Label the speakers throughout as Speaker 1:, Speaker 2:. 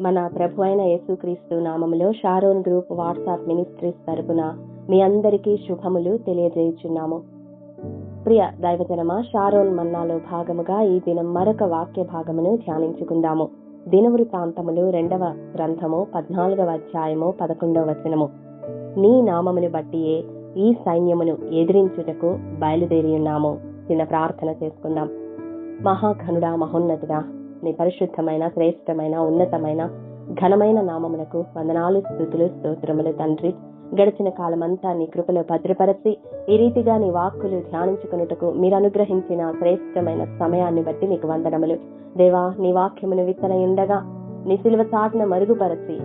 Speaker 1: మన ప్రభు అయిన యేసుక్రీస్తు నామములో షారోన్ గ్రూప్ వాట్సాప్ మినిస్ట్రీస్ తరపున మీ అందరికీ శుభములు తెలియజేయుచున్నాము. ప్రియ దైవజనమ షారోన్ మన్నాలో భాగముగా ఈ దినం మరొక వాక్య భాగమును ధ్యానించుకుందాము. దినవృతాంతములు రెండవ గ్రంథము పద్నాలుగవ అధ్యాయము పదకొండవ వచనము. నీ నామమును బట్టియే ఈ సైన్యమును ఎదిరించుటకు బయలుదేరి ఉన్నాము చిన్న ప్రార్థన చేసుకుందాం. మహాఘనుడా మహోన్నతుడా నీ పరిశుద్ధమైన శ్రేష్టమైన ఉన్నతమైన ఘనమైన నామమునకు వందనాలు స్థుతులు స్తోత్రములు తండ్రి. గడిచిన కాలమంతా నీ కృపలో భద్రపరచి ఈ రీతిగా నీ వాక్కులు ధ్యానించుకున్నటకు మీరు అనుగ్రహించిన శ్రేష్టమైన సమయాన్ని బట్టి నీకు వందనములు. దేవా నీ వాక్యమును విత్తనయుండగా నీ సిలువ చాటున మరుగుపరచి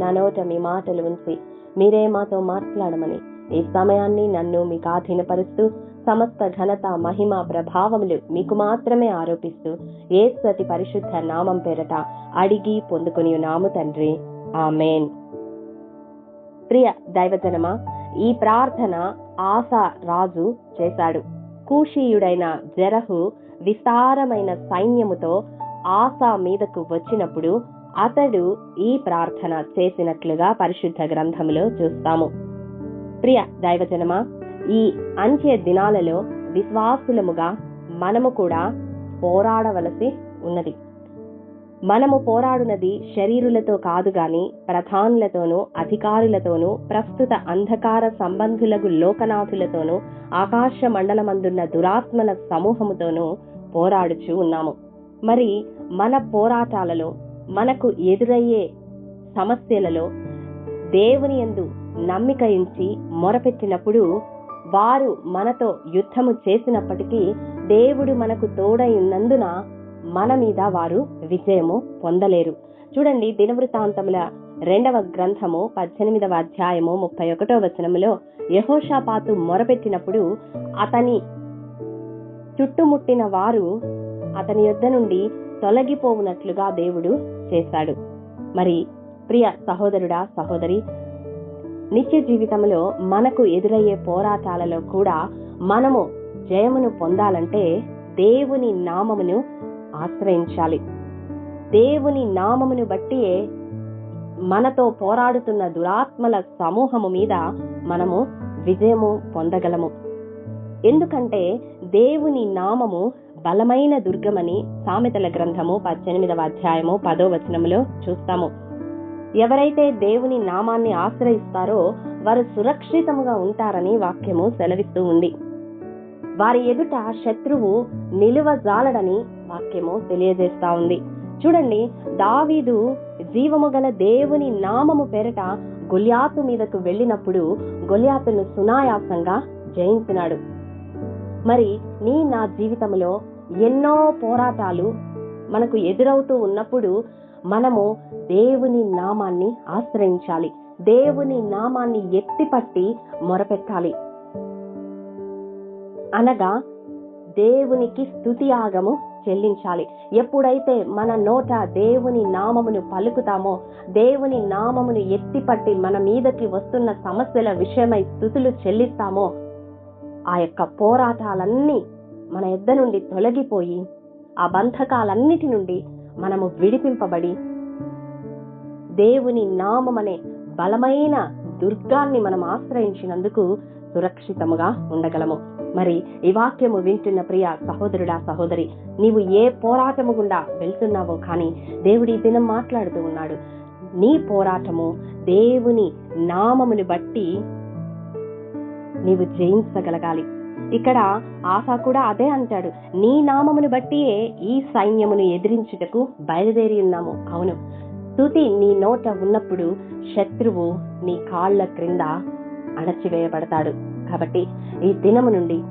Speaker 1: నా నోట మీ మాటలు ఉంచి మీరే మాతో మాట్లాడమని ఈ సమయాన్ని నన్ను మీకు ఆధీనపరుస్తూ సమస్త ఘనత మహిమ ప్రభావములు మీకు మాత్రమే ఆరోపిస్తూ ఏసతి పరిశుద్ధ నామం పేరట అడిగి పొందుకుని నాము తండ్రి. ఆమెన్. ప్రియ దైవజనమా ఈ ప్రార్థన ఆశా రాజు చేశాడు. కూషీయుడైన జరహు విస్తారమైన సైన్యముతో ఆశా మీదకు వచ్చినప్పుడు అతడు ఈ ప్రార్థన చేసినట్లుగా పరిశుద్ధ గ్రంథములో చూస్తాము. ప్రియ దైవజనమా ఈ అంత్య దినాలలో విశ్వాసులముగా మనము కూడా పోరాడవలసి ఉన్నది. మనము పోరాడునది శరీరులతో కాదు గాని ప్రధానులతోనూ అధికారులతోనూ ప్రస్తుత అంధకార సంబంధులకు లోకనాథులతోనూ ఆకాశ మండలమందున్న దురాత్మల సమూహముతోనూ పోరాడుచు ఉన్నాము. మరి మన పోరాటాలలో మనకు ఎదురయ్యే సమస్యలలో దేవుని యందు నమ్మిక ఉంచి మొరపెట్టినప్పుడు వారు మనతో యుద్ధము చేసినప్పటికీ దేవుడు మనకు తోడైనందున మన మీద వారు విజయము పొందలేరు. చూడండి దినవృతాంతముల రెండవ గ్రంథము పద్దెనిమిదవ అధ్యాయము ముప్పై ఒకటో వచనములో యహోషాపాతు మొరపెట్టినప్పుడు అతని చుట్టుముట్టిన వారు అతని యొద్ద నుండి తొలగిపోవునట్లుగా దేవుడు చేశాడు. మరి ప్రియ సహోదరుడా సహోదరి నిత్య జీవితంలో మనకు ఎదురయ్యే పోరాటాలలో కూడా మనము జయమును పొందాలంటే దేవుని నామమును ఆశ్రయించాలి. దేవుని నామమును బట్టియే మనతో పోరాడుతున్న దురాత్మల సమూహము మీద మనము విజయము పొందగలము. ఎందుకంటే దేవుని నామము బలమైన దుర్గమని సామెతల గ్రంథము పద్దెనిమిదవ అధ్యాయము పదో వచనములో చూస్తాము. ఎవరైతే దేవుని నామాన్ని ఆశ్రయిస్తారో వారు సురక్షితముగా ఉంటారని వాక్యము సెలవిస్తూ ఉంది. వారి ఎదుట శత్రువు నిలువజాలడని వాక్యము తెలియజేస్తా ఉంది. చూడండి దావీదు జీవము గల దేవుని నామము పేరట గొలియాతు మీదకు వెళ్ళినప్పుడు గొలియాతును సునాయాసంగా జయించినాడు. మరి నీ నా జీవితంలో ఎన్నో పోరాటాలు మనకు ఎదురవుతూ ఉన్నప్పుడు మనము దేవుని నామాన్ని ఆశ్రయించాలి. దేవుని నామాన్ని ఎత్తిపట్టి మొరపెట్టాలి. అనగా దేవునికి స్థుతి ఆగము చెల్లించాలి. ఎప్పుడైతే మన నోట దేవుని నామమును పలుకుతామో దేవుని నామమును ఎత్తిపట్టి మన మీదకి వస్తున్న సమస్యల విషయమై స్థుతులు చెల్లిస్తామో ఆ యొక్క పోరాటాలన్నీ మన ఎద్ద నుండి తొలగిపోయి ఆ బంధకాలన్నిటి నుండి మనము విడిపింపబడి దేవుని నామమనే బలమైన దుర్గాన్ని మనం ఆశ్రయించినందుకు సురక్షితముగా ఉండగలము. మరి ఈ వాక్యము వింటున్న ప్రియ సహోదరుడా సహోదరి నీవు ఏ పోరాటము గుండా వెళ్తున్నావో కానీ దేవుడి దినం మాట్లాడుతూ ఉన్నాడు. నీ పోరాటము దేవుని నామమును బట్టి నీవు జయించగలగాలి. ఇక్కడ ఆశా కూడా అదే అంటాడు. నీ నామమును బట్టియే ఈ సైన్యమును ఎదిరించుటకు బయలుదేరి ఉన్నాము. అవును. తుతి నీ నోట ఉన్నప్పుడు శత్రువు నీ కాళ్ళ క్రింద అణచివేయబడతాడు. కాబట్టి ఈ దినము నుండి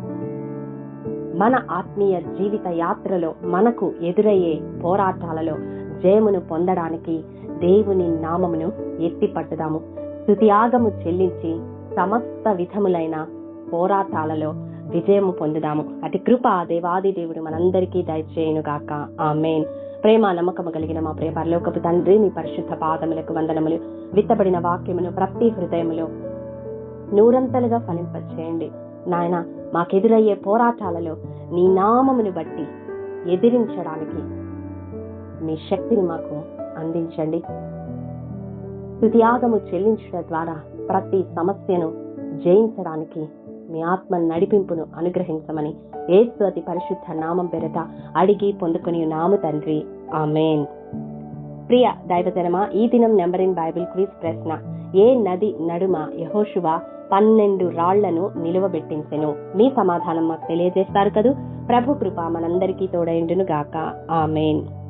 Speaker 1: మన ఆత్మీయ జీవిత యాత్రలో మనకు ఎదురయ్యే పోరాటాలలో జయమును పొందడానికి దేవుని నామమును ఎత్తి పట్టుదాము. తుతియాగము చెల్లించి సమస్త విధములైన పోరాటాలలో విజయము పొందుదాము. అతి కృప దేవాది దేవుడు మనందరికీ దయచేయును గాక మెయిన్ ప్రేమ నమ్మకము కలిగిన మా ప్రియ పరలోకపు తండ్రి మీ పరిశుద్ధ పాదములకు వందనములు. విత్తబడిన వాక్యమును ప్రతి హృదయములో నూరంతలుగా ఫలింపచేయండి. నాయన మాకెదురయ్యే పోరాటాలలో నీ నామమును బట్టి ఎదిరించడానికి మీ శక్తిని మాకు అందించండి. స్థుతియాగము చెల్లించడం ద్వారా ప్రతి సమస్యను జయించడానికి మీ ఆత్మ నడిపింపును అనుగ్రహించమని ఏసు అతి పరిశుద్ధ నామం పెరట అడిగి పొందుకుని నాము తండ్రి. ఆమెన్. ప్రియ దైవజనమా ఈ దినం నెంబర్ బైబిల్ క్విజ్ ప్రశ్న. ఏ నది నడుమ యహోశువ పన్నెండు రాళ్ళను నిలువబెట్టించెను? మీ సమాధానం మాకు తెలియజేస్తారు కదూ? ప్రభు కృప మనందరికీ తోడైండును గాక ఆమెన్.